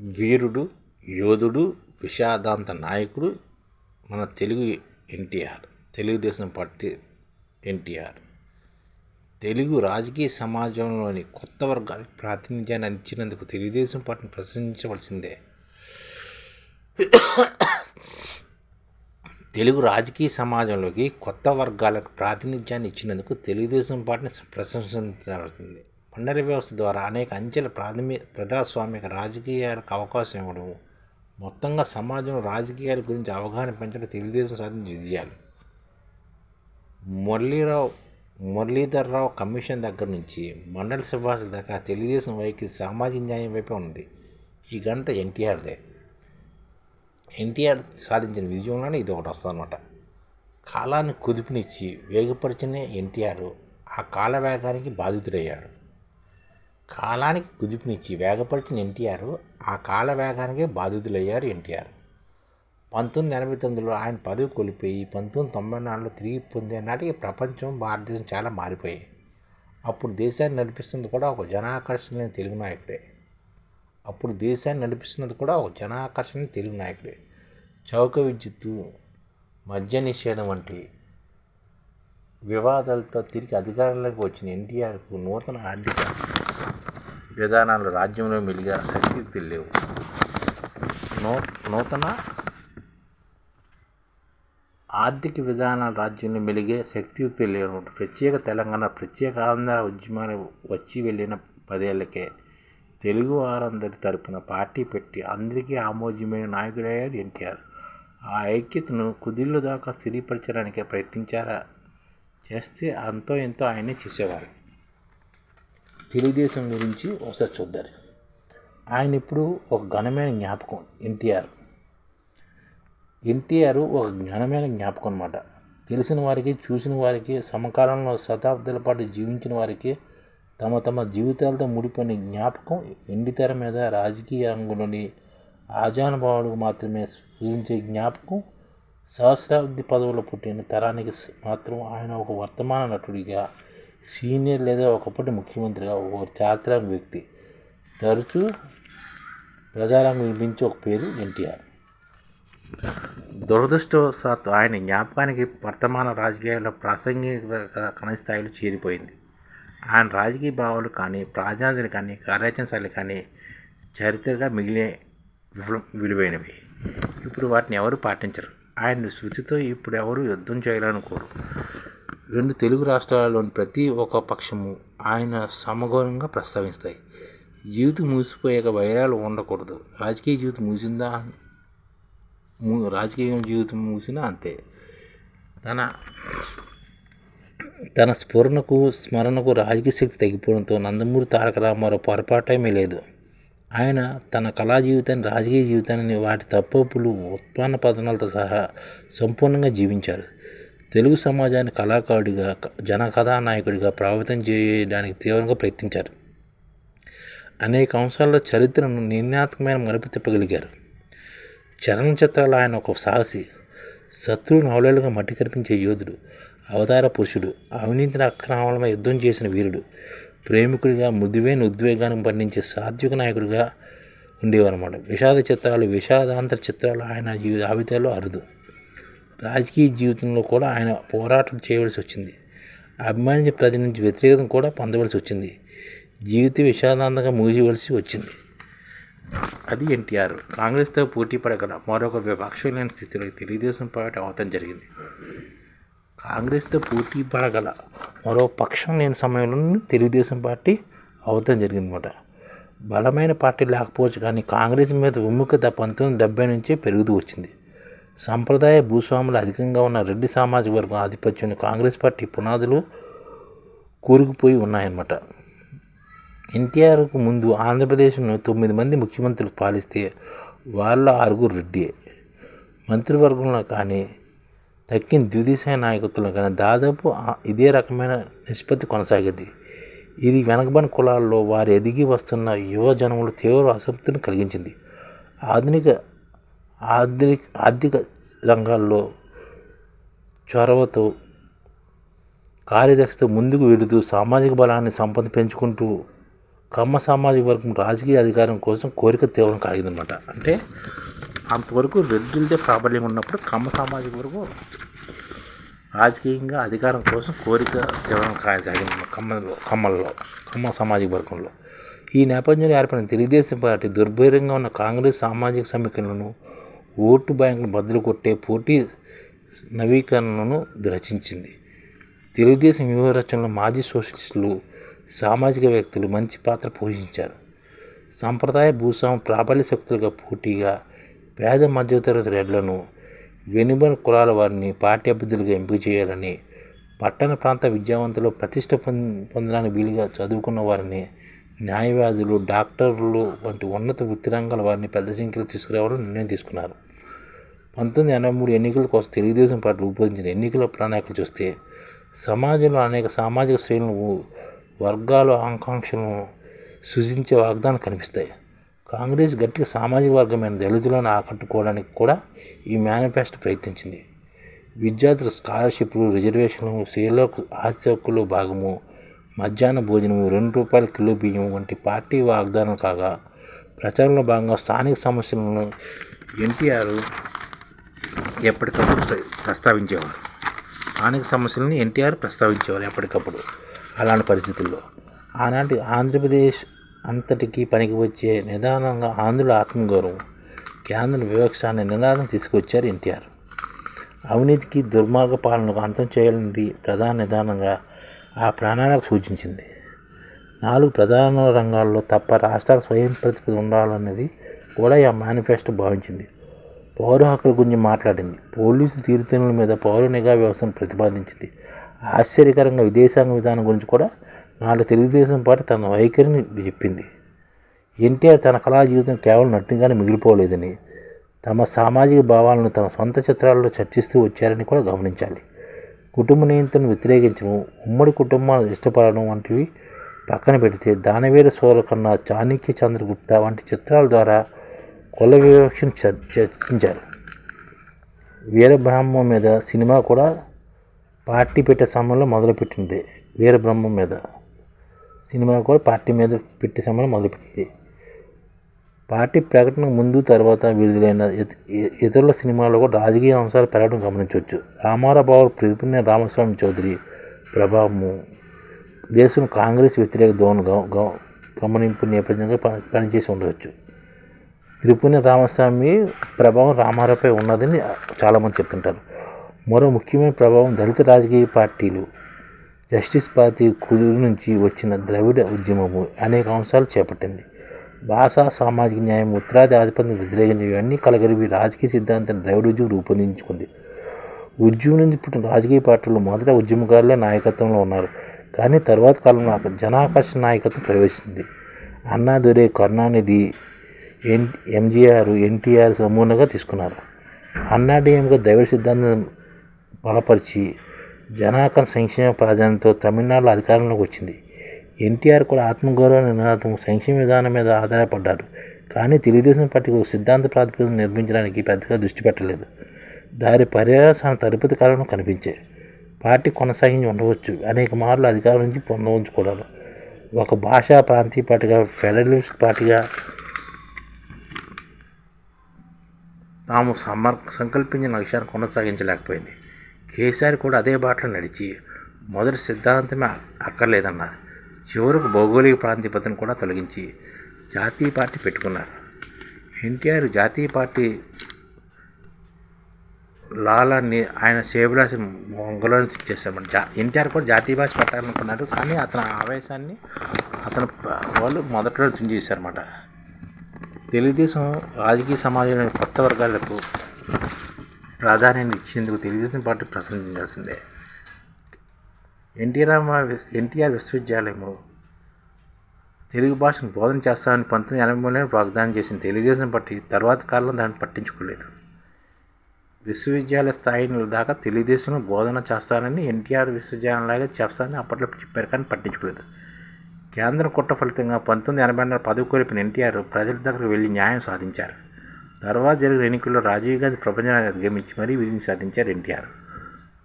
వీరుడు యోధుడు విషాదాంత నాయకుడు మన తెలుగు ఎన్టీఆర్ తెలుగుదేశం పార్టీ ఎన్టీఆర్. తెలుగు రాజకీయ సమాజంలోని కొత్త వర్గాలకు ప్రాతినిధ్యాన్ని అందించినందుకు తెలుగుదేశం పార్టీని ప్రశంసించవలసిందే. తెలుగు రాజకీయ సమాజంలోకి కొత్త వర్గాలకు ప్రాతినిధ్యాన్ని ఇచ్చినందుకు తెలుగుదేశం పార్టీని ప్రశంసించవలసింది. మండలి వ్యవస్థ ద్వారా అనేక అంచెల ప్రాథమిక ప్రజాస్వామిక రాజకీయాలకు అవకాశం ఇవ్వడం మొత్తంగా సమాజంలో రాజకీయాల గురించి అవగాహన పెంచడం తెలుగుదేశం సాధించిన విజయాలు. మురళీరావు మురళీధర్రావు కమిషన్ దగ్గర నుంచి మండలి సుభాష్ దాకా తెలుగుదేశం వైఖరి సామాజిక న్యాయం వైపే ఉంది ఈ ఘనత ఎన్టీఆర్దే. ఎన్టీఆర్ సాధించిన విజయంలోనే ఇది ఒకటి వస్తుందన్నమాట. కాలాన్ని కుదిపినిచ్చి వేగపరిచిన ఎన్టీఆర్ ఆ కాల వేగానికి బాధితుడయ్యాడు. కాలానికి కుదిపినిచ్చి వేగపరిచిన ఎన్టీఆర్ ఆ కాల వేగానికే బాధితులయ్యారు ఎన్టీఆర్. పంతొమ్మిది ఎనభై తొమ్మిదిలో ఆయన పదవి కోల్పోయి పంతొమ్మిది తొంభై నాలుగులో తిరిగి పొందే నాటికి ప్రపంచం భారతదేశం చాలా మారిపోయాయి. అప్పుడు దేశాన్ని నడిపిస్తుంది కూడా ఒక జనాకర్షణ తెలుగు నాయకుడే. అప్పుడు దేశాన్ని నడిపిస్తున్నది కూడా ఒక జనాకర్షణ తెలుగు నాయకుడే. చౌక విద్యుత్తు మద్య నిషేధం వంటి వివాదాలతో తిరిగి అధికారంలోకి వచ్చిన ఎన్టీఆర్కు నూతన ఆర్థిక విధానాలు రాజ్యంలో మెలిగా శక్తియుక్తులు లేవు. నూ నూతన ఆర్థిక విధానాల రాజ్యంలో మెలిగే శక్తియుక్తి లేవు. ప్రత్యేక తెలంగాణ ప్రత్యేక ఆంధ్ర ఉద్యమాలు వచ్చి వెళ్ళిన పదేళ్ళకే తెలుగు వారందరి తరపున పార్టీ పెట్టి అందరికీ ఆమోదమైన నాయకుడయ్యారు ఎన్టీఆర్. ఆ ఐక్యతను కుదిళ్ళు దాకా స్థిరీపరచడానికే ప్రయత్నించారా? చేస్తే అంతో ఎంతో ఆయనే చేసేవారు. తెలుగుదేశం గురించి ఒకసారి చూద్దాం ఆయన ఇప్పుడు ఒక ఘనమైన జ్ఞాపకం ఎన్టీఆర్. ఎన్టీఆర్ ఒక ఘనమైన జ్ఞాపకం అనమాట తెలిసిన వారికి చూసిన వారికి సమకాలంలో శతాబ్దాల పాటు జీవించిన వారికి తమ తమ జీవితాలతో ముడిపోయిన జ్ఞాపకం ఎండితెర మీద రాజకీయ రంగంలోని ఆజానుభావులకు మాత్రమే సూచించే జ్ఞాపకం సహస్రాబ్ది పదవులు పుట్టిన తరానికి మాత్రం ఆయన ఒక వర్తమాన నటుడిగా సీనియర్ లేదా ఒకప్పటి ముఖ్యమంత్రిగా ఒక చారిత్రక వ్యక్తి తరచూ ప్రజారంగం వినిపించే ఒక పేరు ఎన్టీఆర్. దురదృష్టవశాత్తు ఆయన జ్ఞాపకానికి వర్తమాన రాజకీయాల్లో ప్రాసంగిక కనస్థాయిలో స్థాయిలో చేరిపోయింది. ఆయన రాజకీయ భావాలు కానీ ప్రాధాన్యతలు కానీ కార్యాచరణ కానీ చరిత్రగా మిగిలే విలువైనవి. ఇప్పుడు వాటిని ఎవరు పాటించరు? ఆయన శృతితో ఇప్పుడు ఎవరు యుద్ధం చేయాలనుకోరు రెండు తెలుగు రాష్ట్రాలలోని ప్రతి ఒక్క పక్షము ఆయన సమగౌరవంగా ప్రస్తావిస్తాయి. జీవితం మూసిపోయాక వైరాలు ఉండకూడదు. రాజకీయ జీవితం మూసిందా రాజకీయ జీవితం మూసినా అంతే. తన తన స్ఫురణకు స్మరణకు రాజకీయ శక్తి తగ్గిపోవడంతో నందమూరి తారక రామారావు పొరపాటేమీ లేదు. ఆయన తన కళా జీవితాన్ని రాజకీయ జీవితాన్ని వాటి తప్పులు ఉత్పన్న పతనాలతో సహా సంపూర్ణంగా జీవించారు. తెలుగు సమాజాన్ని కళాకారుడిగా జన కథానాయకుడిగా ప్రభావితం చేయడానికి తీవ్రంగా ప్రయత్నించారు. అనేక అంశాల్లో చరిత్రను నిర్ణయాత్మకమైన మలుపు తిప్పగలిగారు. చలనచిత్రాలు ఆయన ఒక సాహసి శత్రువును అవలేలుగా మట్టి కనిపించే యోధుడు అవతార పురుషుడు అవినీతిని అక్రమాలమై యుద్ధం చేసిన వీరుడు ప్రేమికుడిగా మృదువైన ఉద్వేగాన్ని పండించే సాత్విక నాయకుడిగా ఉండేవారన్నమాట. విషాద చిత్రాలు విషాదాంతర చిత్రాలు ఆయన జాబితాలో అరుదు. రాజకీయ జీవితంలో కూడా ఆయన పోరాటం చేయవలసి వచ్చింది. అభిమానించిన ప్రజల నుంచి వ్యతిరేకత కూడా పొందవలసి వచ్చింది. జీవిత విషాదాంతంగా ముగివలసి వచ్చింది. అది ఎన్టీఆర్. కాంగ్రెస్తో పోటీ పడగల మరొక విపక్షం లేని స్థితిలో తెలుగుదేశం పార్టీ అవతం జరిగింది. కాంగ్రెస్తో పోటీ పడగల మరో పక్షం లేని సమయంలో తెలుగుదేశం పార్టీ అవతం జరిగిందన్నమాట. బలమైన పార్టీ లేకపోవచ్చు కానీ కాంగ్రెస్ మీద విముఖత పంతొమ్మిది డెబ్బై నుంచే పెరుగుతూ వచ్చింది. సంప్రదాయ భూస్వాములు అధికంగా ఉన్న రెడ్డి సామాజిక వర్గం ఆధిపత్యం కాంగ్రెస్ పార్టీ పునాదులు కూరుకుపోయి ఉన్నాయన్నమాట. ఎన్టీఆర్కు ముందు ఆంధ్రప్రదేశ్ను తొమ్మిది మంది ముఖ్యమంత్రులు పాలిస్తే వాళ్ళ ఆరుగురు రెడ్డి మంత్రివర్గంలో కానీ దక్కిన ద్విదిశాయ నాయకత్వంలో కానీ దాదాపు ఇదే రకమైన నిష్పత్తి కొనసాగేది. ఇది వెనకబడిన కులాల్లో వారు ఎదిగి వస్తున్న యువజనములు తీవ్ర అసంతృప్తిని కలిగించింది. ఆధునిక ఆధునిక ఆర్థిక రంగాల్లో చొరవతో కార్యదక్షత ముందుకు వెళుతూ సామాజిక బలాన్ని సంపద పెంచుకుంటూ కమ్మ సామాజిక వర్గం రాజకీయ అధికారం కోసం కోరిక తీవ్రం కలిగిందనమాట అంటే అంతవరకు రెడ్డిలదే ప్రాబల్యం ఉన్నప్పుడు కమ్మ సామాజిక వర్గం రాజకీయంగా అధికారం కోసం కోరిక తీవ్రం సాగింది కమ్మలో కమ్మల్లో కమ్మ సామాజిక వర్గంలో. ఈ నేపథ్యంలో ఏర్పడిన తెలుగుదేశం పార్టీ దుర్భైరంగా ఉన్న కాంగ్రెస్ సామాజిక సమీకరణను ఓటు బ్యాంకును బదులు కొట్టే పోటీ నవీకరణను రచించింది. తెలుగుదేశం వ్యూహరచనలో మాజీ సోషలిస్టులు సామాజిక వ్యక్తులు మంచి పాత్ర పోషించారు. సంప్రదాయ భూస్వామి ప్రాబల్య శక్తులుగా పోటీగా పేద మధ్యతరగతి రెడ్లను వెనుబడి కులాల వారిని పార్టీ అభ్యర్థులుగా ఎంపిక చేయాలని పట్టణ ప్రాంత విద్యావంతులు ప్రతిష్ట పొందడానికి వీలుగా చదువుకున్న వారిని న్యాయవాదులు డాక్టర్లు వంటి ఉన్నత వృత్తి రంగాల వారిని పెద్ద సంఖ్యలో తీసుకురావడం నిర్ణయం తీసుకున్నారు. పంతొమ్మిది ఎనభై మూడు ఎన్నికల కోసం తెలుగుదేశం పార్టీ రూపొందించిన ఎన్నికల ప్రణాళికలు చూస్తే సమాజంలో అనేక సామాజిక శ్రేణులు వర్గాలు ఆకాంక్షలను సృజించే వాగ్దానం కనిపిస్తాయి. కాంగ్రెస్ గట్టిగా సామాజిక వర్గమైన దళితులను ఆకట్టుకోవడానికి కూడా ఈ మేనిఫెస్టో ప్రయత్నించింది. విద్యార్థుల స్కాలర్షిప్లు రిజర్వేషన్లు స్త్రీలకు ఆస్తి హక్కులు భాగము మధ్యాహ్న భోజనం రెండు రూపాయల కిలో బియ్యం వంటి పార్టీ వాగ్దానం కాగా ప్రచారంలో భాగంగా స్థానిక సమస్యలను ఎన్టీఆర్ ఎప్పటికప్పుడు ప్రస్తావించేవారు. స్థానిక సమస్యలను ఎన్టీఆర్ ప్రస్తావించేవారు ఎప్పటికప్పుడు. అలాంటి పరిస్థితుల్లో ఆనాటి ఆంధ్రప్రదేశ్ అంతటికీ పనికి వచ్చే నిదానంగా ఆంధ్రుల ఆత్మగౌరవం కేంద్ర వివక్ష అనే నినాదం తీసుకొచ్చారు ఎన్టీఆర్. అవినీతికి దుర్మార్గ పాలనకు అంతం చేయాలన్నది ప్రధాన నిదానంగా ఆ ప్రాణాలకు సూచించింది. నాలుగు ప్రధాన రంగాల్లో తప్ప రాష్ట్రాల స్వయం ప్రతిపత్తి ఉండాలన్నది కూడా ఆ మేనిఫెస్టో భావించింది. పౌర హక్కుల గురించి మాట్లాడింది. పోలీసు తీరుతెన్నుల మీద పౌర నిఘా వ్యవస్థను ప్రతిపాదించింది. ఆశ్చర్యకరంగా విదేశాంగ విధానం గురించి కూడా నాలుగు తెలుగుదేశం పార్టీ తన వైఖరిని చెప్పింది. ఎన్టీఆర్ తన కళా జీవితం కేవలం నటుగానే మిగిలిపోలేదని తమ సామాజిక భావాలను తన సొంత చిత్రాల్లో చర్చిస్తూ వచ్చారని కూడా గమనించాలి. కుటుంబ నియంత్రణ వ్యతిరేకించడం ఉమ్మడి కుటుంబాలు ఇష్టపడడం వంటివి పక్కన పెడితే దానవీర సూరకన్నా చాణక్య చంద్రగుప్త వంటి చిత్రాల ద్వారా కుల వివక్షను చర్చించారు. వీరబ్రహ్మం మీద సినిమా కూడా పార్టీ పెట్టే సమయంలో మొదలుపెట్టింది. వీరబ్రహ్మం మీద సినిమా కూడా పార్టీ మీద పెట్టే సమయంలో మొదలుపెట్టింది. పార్టీ ప్రకటన ముందు తర్వాత విడుదలైన ఇతరుల సినిమాల్లో కూడా రాజకీయ అంశాలు పెరగడం గమనించవచ్చు. రామారావు ప్రతిపిన్న రామస్వామి చౌదరి ప్రభావము దేశం కాంగ్రెస్ వ్యతిరేక ధోరణి గమనింపు నేపథ్యంగా పనిచేసి ఉండవచ్చు. తిరుపతి రామస్వామి ప్రభావం రామారావుపై ఉన్నదని చాలామంది చెప్తుంటారు. మరో ముఖ్యమైన ప్రభావం దళిత రాజకీయ పార్టీలు. జస్టిస్ పార్టీ కుదురు నుంచి వచ్చిన ద్రవిడ ఉద్యమము అనేక అంశాలు చేపట్టింది. భాషా సామాజిక న్యాయం ఉత్తరాది ఆధిపత్యం వ్యతిరేకించి ఇవన్నీ కలగలిపి రాజకీయ సిద్ధాంతాన్ని ద్రవిడ ఉద్యమం రూపొందించుకుంది. ఉద్యమం నుంచి పుట్టిన రాజకీయ పార్టీలు మొదట ఉద్యమకారులే నాయకత్వంలో ఉన్నారు. కానీ తర్వాత కాలంలో జనాకర్షణ నాయకత్వం ప్రవేశించింది. అన్నాదురే కరుణానిధి ఎన్ ఎంజీఆర్ ఎన్టీఆర్ సమూహంగా తీసుకున్నారు. అన్నాడీఎంగా దైవ సిద్ధాంతం బలపరిచి జనాకరణ సంక్షేమ ప్రాధాన్యతతో తమిళనాడులో అధికారంలోకి వచ్చింది. ఎన్టీఆర్ కూడా ఆత్మగౌరవ నినాదం సంక్షేమ విధానం మీద ఆధారపడ్డారు కానీ తెలుగుదేశం పార్టీ సిద్ధాంత ప్రాతిపదికను నిర్మించడానికి పెద్దగా దృష్టి పెట్టలేదు. దాని పర్యవసాన తరుపతి కాలంలో కనిపించాయి పార్టీ కొనసాగించి ఉండవచ్చు. అనేక మార్లు అధికారం నుంచి పొందవచ్చుకోవడం ఒక భాషా ప్రాంతీయ పార్టీగా ఫెడరలిస్ట్ పార్టీగా తాము సమర్ సంకల్పించిన లక్ష్యాన్ని కొనసాగించలేకపోయింది. కేసీఆర్ కూడా అదే బాటలో నడిచి మొదటి సిద్ధాంతమే అక్కర్లేదన్నారు. చివరకు భౌగోళిక ప్రాంతిపతను కూడా తొలగించి జాతీయ పార్టీ పెట్టుకున్నారు. ఎన్టీఆర్ జాతీయ పార్టీ లాలాన్ని ఆయన సేవరాశి మొంగలను చేశారు జా ఎన్టీఆర్ కూడా జాతీయ భాష పెట్టాలనుకున్నారు కానీ అతని ఆవేశాన్ని అతను వాళ్ళు మొదట్లో తుంచేశారన్నమాట తెలుగుదేశం రాజకీయ సమాజంలోని కొత్త వర్గాలకు ప్రాధాన్యాన్ని ఇచ్చేందుకు తెలుగుదేశం పార్టీ ప్రశంసించాల్సిందే ఎన్టీ ఎన్టీఆర్ విశ్వవిద్యాలయము తెలుగు భాషను బోధన చేస్తామని పంతొమ్మిది ఎనభై మూడులో వాగ్దానం చేసిన తెలుగుదేశం పట్టి తర్వాత కాలంలో దాన్ని పట్టించుకోలేదు. విశ్వవిద్యాలయ స్థాయిని దాకా తెలుగుదేశం బోధన చేస్తానని ఎన్టీఆర్ విశ్వవిద్యాలయం లాగా చేస్తానని అప్పట్లో చెప్పారు కానీ పట్టించుకోలేదు. కేంద్రం కుట్ర ఫలితంగా పంతొమ్మిది ఎనభై నాలుగు పదవి కోరిపిన ఎన్టీఆర్ ప్రజల దగ్గరకు వెళ్ళి న్యాయం సాధించారు. తర్వాత జరిగిన ఎన్నికల్లో రాజీవ్ గాంధీ ప్రపంచాన్ని అధిగమించి మరీ విజయం సాధించారు ఎన్టీఆర్.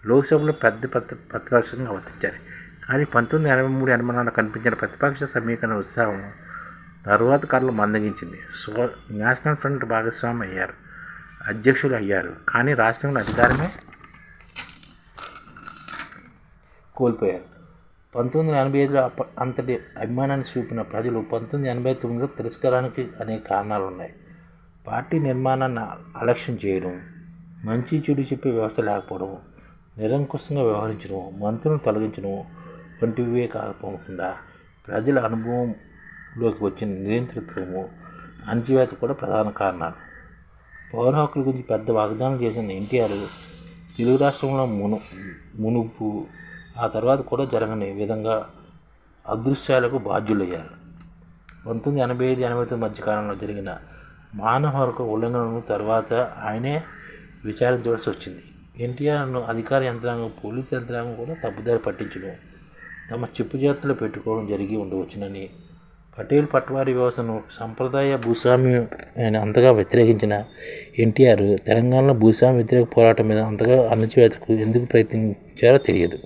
లోక్సభలో పెద్ద ప్రతిపక్షంగా వర్తించారు. కానీ పంతొమ్మిది ఎనభై మూడు ఎనభై నాలుగు కనిపించిన ప్రతిపక్ష సమీకరణ ఉత్సాహం తరువాత కాలంలో మందగించింది. సో నేషనల్ ఫ్రంట్ భాగస్వామి అయ్యారు అధ్యక్షులు అయ్యారు. కానీ రాష్ట్రంలో అధికారమే కోల్పోయారు. పంతొమ్మిది వందల ఎనభై ఐదులో అంతటి అభిమానాన్ని చూపిన ప్రజలు పంతొమ్మిది ఎనభై తొమ్మిదిలో తిరస్కారానికి అనేక కారణాలు ఉన్నాయి. పార్టీ నిర్మాణాన్ని అలక్ష్యం చేయడం మంచి చెడు చెప్పే వ్యవస్థ లేకపోవడం నిరంకుశంగా వ్యవహరించడం మంత్రులను తొలగించడం వంటివే కాకపోకుండా ప్రజల అనుభవంలోకి వచ్చిన నియంతృత్వము అణచివేత కూడా ప్రధాన కారణాలు. పౌర హక్కుల గురించి పెద్ద వాగ్దానం చేసిన ఎన్టీఆర్ తెలుగు రాష్ట్రంలో మును మునుపు ఆ తర్వాత కూడా జరగని విధంగా అదృశ్యాలకు బాధ్యులయ్యారు. పంతొమ్మిది ఎనభై ఐదు ఎనభై తొమ్మిది మధ్య కాలంలో జరిగిన మానవ హక్కు ఉల్లంఘనను తర్వాత ఆయనే విచారించవలసి వచ్చింది. ఎన్టీఆర్ను అధికార యంత్రాంగం పోలీస్ యంత్రాంగం కూడా తప్పుదారి పట్టించడం తమ చెప్పు చేతుల్లో పెట్టుకోవడం జరిగి ఉండవచ్చునని పటేల్ పట్వారీ వ్యవస్థను సంప్రదాయ భూస్వామ్యం ఆయన అంతగా వ్యతిరేకించిన ఎన్టీఆర్ తెలంగాణలో భూస్వామ్య వ్యతిరేక పోరాటం మీద అంతగా అణచివేతకు ఎందుకు ప్రయత్నించారో తెలియదు.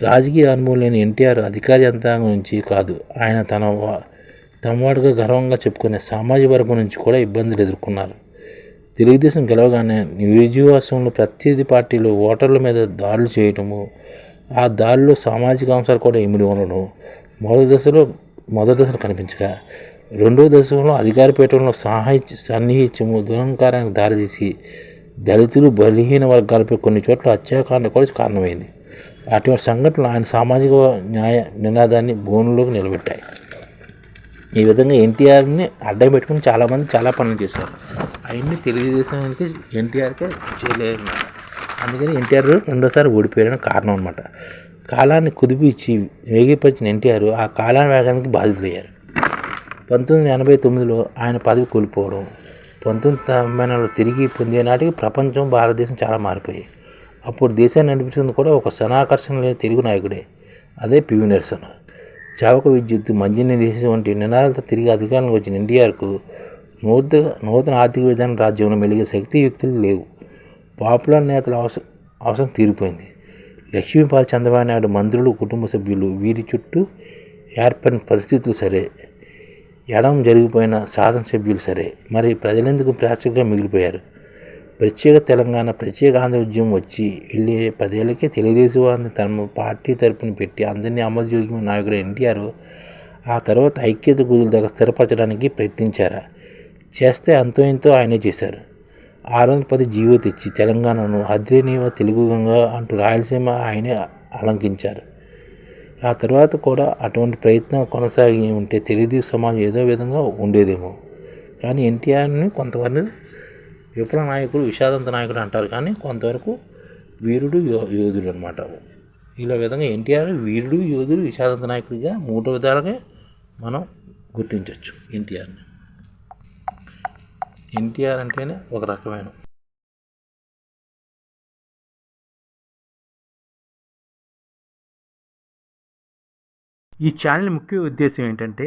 రాజకీయ అనుభవం లేని ఎన్టీఆర్ అధికార యంత్రాంగం నుంచి కాదు ఆయన తన తమవాడుగా గర్వంగా చెప్పుకునే సామాజిక వర్గం నుంచి కూడా ఇబ్బందులు ఎదుర్కొన్నారు. తెలుగుదేశం గెలవగానే నియోజకవర్గంలో ప్రత్యర్థి పార్టీలు ఓటర్ల మీద దాడులు చేయటము ఆ దాడిలో సామాజిక అంశాలు కూడా ఇమిడి ఉండడం మొదటి దశలో మొదటి దశలో కనిపించగా రెండో దశలో అధికార పీఠంలో సహాయ సన్నిహిత్యము దురంకారానికి దారితీసి దళితులు బలహీన వర్గాలపై కొన్ని చోట్ల హత్యాకాండ కూడా కారణమైంది. అటువంటి సంఘటనలు ఆయన సామాజిక న్యాయ నినాదాన్ని భూమిలోకి నిలబెట్టాయి. ఈ విధంగా ఎన్టీఆర్ని అడ్డం పెట్టుకుని చాలామంది చాలా పనులు చేశారు. అవన్నీ తెలుగుదేశానికి ఎన్టీఆర్కే చేయలేదు అందుకని ఎన్టీఆర్ రెండోసారి ఓడిపోయారని కారణం అనమాట కాలాన్ని కుదిపించి వేగిపరిచిన ఎన్టీఆర్ ఆ కాలాన్ని వేగానికి బాధితులయ్యారు పంతొమ్మిది ఎనభై తొమ్మిదిలో ఆయన పదవి కోల్పోవడం పంతొమ్మిది తొంభై నాలుగులో తిరిగి పొందే నాటికి ప్రపంచం భారతదేశం చాలా మారిపోయాయి. అప్పుడు దేశాన్ని నడిపించింది కూడా ఒక శనాకర్షణ లేని తెలుగు నాయకుడే అదే పివి నరసన్ చావక విద్యుత్ మంజిని దేశం వంటి నినాదాలతో తిరిగి అధికారంలోకి వచ్చిన ఎన్టీఆర్కు నూతన నూతన ఆర్థిక విధాన రాజ్యంలో మెలిగే శక్తి యుక్తులు లేవు. పాపులర్ నేతల అవసరం అవసరం తీరిపోయింది. లక్ష్మీపాల్ చంద్రబాబు నాయుడు మంత్రులు కుటుంబ సభ్యులు వీరి చుట్టూ ఏర్పడిన పరిస్థితులు సరే. ఎడం జరిగిపోయిన శాసనసభ్యులు సరే. మరి ప్రజలెందుకు ప్రేక్షకుగా మిగిలిపోయారు? ప్రత్యేక తెలంగాణ ప్రత్యేక ఆంధ్ర ఉద్యమం వచ్చి వెళ్ళి పదేళ్ళకే తెలుగుదేశం వారిని తన పార్టీ తరపున పెట్టి అందరినీ అమరజోగి నాయకుడు ఎన్టీఆర్ ఆ తర్వాత ఐక్యత గురుల దగ్గర స్థిరపరచడానికి ప్రయత్నించారు. చేస్తే అంతో ఎంతో ఆయనే చేశారు. ఆరు పది జీవో తెచ్చి తెలంగాణను అద్రేనీవ తెలుగు గంగ అంటూ రాయలసీమ ఆయనే అలంకించారు. ఆ తర్వాత కూడా అటువంటి ప్రయత్నం కొనసాగి ఉంటే తెలుగుదేశం సమాజం ఏదో విధంగా ఉండేదేమో. కానీ ఎన్టీఆర్ని కొంతమంది విప్ల నాయకుడు విషాదంత నాయకుడు అంటారు కానీ కొంతవరకు వీరుడు యోధుడు అనమాట ఇలా విధంగా ఎన్టీఆర్ వీరుడు యోధుడు విషాదంత నాయకుడిగా మూడు విధాలుగా మనం గుర్తించవచ్చు ఎన్టీఆర్ని. ఎన్టీఆర్ అంటేనే ఒక రకమైన ఈ ఛానల్ ముఖ్య ఉద్దేశం ఏంటంటే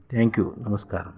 थैंक यू नमस्कार